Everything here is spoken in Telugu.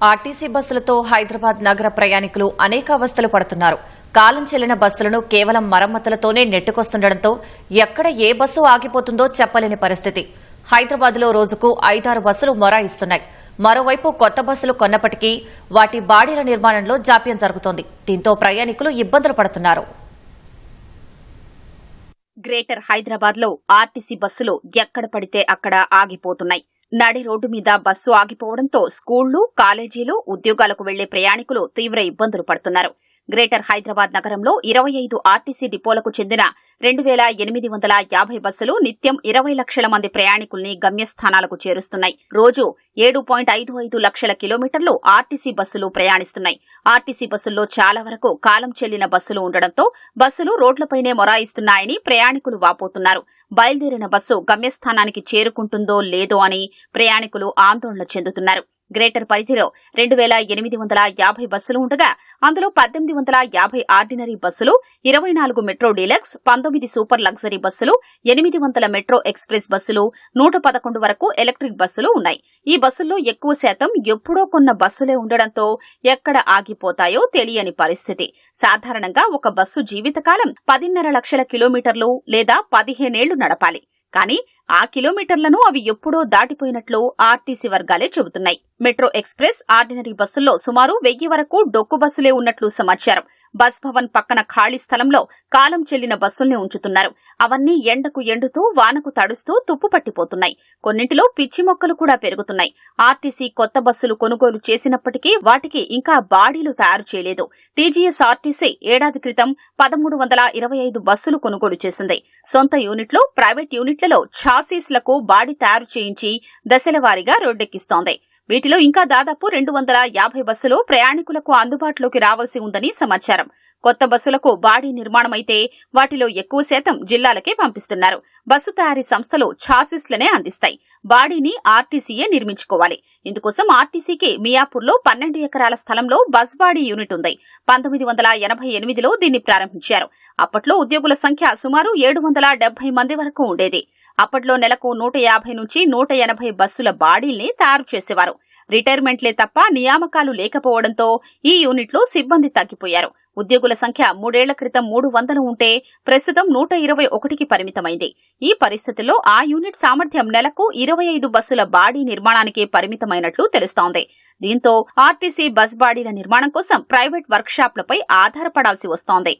ఆర్టీసీ బస్సులతో హైదరాబాద్ నగర ప్రయాణికులు అనేక అవస్థలు పడుతున్నారు. కాలం చెల్లిన బస్సులను కేవలం మరమ్మతులతోనే నెట్టుకొస్తుండటంతో ఎక్కడ ఏ బస్సు ఆగిపోతుందో చెప్పలేని పరిస్థితి. హైదరాబాద్లో రోజుకు ఐదారు బస్సులు మొరాయిస్తున్నాయి. మరోవైపు కొత్త బస్సులు కొన్నప్పటికీ వాటి బాడీల నిర్మాణంలో జాప్యం జరుగుతోంది. దీంతో ప్రయాణికులు ఇబ్బందులు పడుతున్నారు. గ్రేటర్ హైదరాబాద్లో ఆర్టీసీ బస్సులు ఎక్కడ పడితే అక్కడ ఆగిపోతున్నాయి. నడి రోడ్డు మీద బస్సు ఆగిపోవడంతో స్కూళ్ళు కాలేజీలు ఉద్యోగాలకు వెళ్ళే ప్రయాణికులు తీవ్ర ఇబ్బందులు పడుతున్నారు. గ్రేటర్ హైదరాబాద్ నగరంలో ఇరవై ఐదు ఆర్టీసీ డిపోలకు చెందిన రెండు వేల ఎనిమిది వందల యాభై బస్సులు నిత్యం ఇరవై లక్షల మంది ప్రయాణికుల్ని గమ్యస్థానాలకు చేరుస్తున్నాయి. రోజు ఏడు పాయింట్ ఐదు ఐదు లక్షల కిలోమీటర్లు ఆర్టీసీ బస్సులు ప్రయాణిస్తున్నాయి. ఆర్టీసీ బస్సుల్లో చాలా వరకు కాలం చెల్లిన బస్సులు ఉండడంతో బస్సులు రోడ్లపైనే మొరాయిస్తున్నాయని ప్రయాణికులు వాపోతున్నారు. బయలుదేరిన బస్సు గమ్యస్థానానికి చేరుకుంటుందో లేదో అని ప్రయాణికులు ఆందోళన చెందుతున్నారు. గ్రేటర్ పరిధిలో రెండు వేల ఎనిమిది వందల యాభై బస్సులు ఉండగా అందులో పద్దెనిమిది వందల యాభై ఆర్డినరీ బస్సులు ఇరవై నాలుగు మెట్రో డీలక్స్ పంతొమ్మిది సూపర్ లగ్జరీ బస్సులు ఎనిమిది వందల మెట్రో ఎక్స్ప్రెస్ బస్సులు నూట పదకొండు వరకు ఎలక్ట్రిక్ బస్సులు ఉన్నాయి. ఈ బస్సుల్లో ఎక్కువ శాతం ఎప్పుడో కొన్న బస్సులే ఉండడంతో ఎక్కడ ఆగిపోతాయో తెలియని పరిస్థితి. సాధారణంగా ఒక బస్సు జీవితకాలం పదిన్నర లక్షల కిలోమీటర్లు లేదా పదిహేనేళ్ళు నడపాలి. కానీ ఆ కిలోమీటర్లను అవి ఎప్పుడో దాటిపోయినట్లు ఆర్టీసీ వర్గాలే చెబుతున్నాయి. మెట్రో ఎక్స్ప్రెస్ ఆర్డినరీ బస్సుల్లో సుమారు వెయ్యి వరకు డొక్కు బస్సులే ఉన్నట్లు సమాచారం. బస్ భవన్ పక్కన ఖాళీ స్థలంలో కాలం చెల్లిన బస్సుల్ని ఉంచుతున్నారు. అవన్నీ ఎండకు ఎండుతూ వానకు తడుస్తూ తుప్పు పట్టిపోతున్నాయి. కొన్నింటిలో పిచ్చి మొక్కలు కూడా పెరుగుతున్నాయి. ఆర్టీసీ కొత్త బస్సులు కొనుగోలు చేసినప్పటికీ వాటికి ఇంకా బాడీలు తయారు చేయలేదు. టీజీఎస్ ఆర్టీసీ ఏడాది క్రితం పదమూడు వందల ఇరవై ఐదు బస్సులు కొనుగోలు చేసింది. సొంత యూనిట్లు ప్రైవేట్ యూనిట్లలో ఛాసీస్లకు బాడీ తయారు చేయించి దశలవారీగా రోడ్డెక్కిస్తోంది. వీటిలో ఇంకా దాదాపు రెండు వందల యాభై బస్సులు ప్రయాణికులకు అందుబాటులోకి రావాల్సి ఉందని సమాచారం. కొత్త బస్సులకు బాడీ నిర్మాణమైతే వాటిలో ఎక్కువ శాతం జిల్లాలకే పంపిస్తున్నారు. బస్సు తయారీ సంస్థలు ఛాసిస్లనే అందిస్తాయి. బాడీని ఆర్టీసీయే నిర్మించుకోవాలి. ఇందుకోసం ఆర్టీసీకి మియాపూర్లో పన్నెండు ఎకరాల స్థలంలో బస్ బాడీ యూనిట్ ఉంది. పంతొమ్మిది వందల ఎనభై ఎనిమిదిలో దీన్ని ప్రారంభించారు. అప్పట్లో ఉద్యోగుల సంఖ్య సుమారు ఏడు వందల డెబ్బై మంది వరకు ఉండేది. అప్పట్లో నెలకు నూట యాభై నుంచి నూట ఎనభై బస్సుల బాడీల్ని తయారు చేసేవారు. రిటైర్మెంట్లే తప్ప నియామకాలు లేకపోవడంతో ఈ యూనిట్లో సిబ్బంది తగ్గిపోయారు. ఉద్యోగుల సంఖ్య మూడేళ్ళ క్రితం మూడు వందలు ఉంటే ప్రస్తుతం నూట ఇరవై ఒకటికి పరిమితమైంది. ఈ పరిస్థితుల్లో ఆ యూనిట్ సామర్థ్యం నెలకు ఇరవై ఐదు బస్సుల బాడీ నిర్మాణానికే పరిమితమైనట్లు తెలుస్తోంది. దీంతో ఆర్టీసీ బస్ బాడీల నిర్మాణం కోసం ప్రైవేట్ వర్క్షాప్లపై ఆధారపడాల్సి వస్తోంది.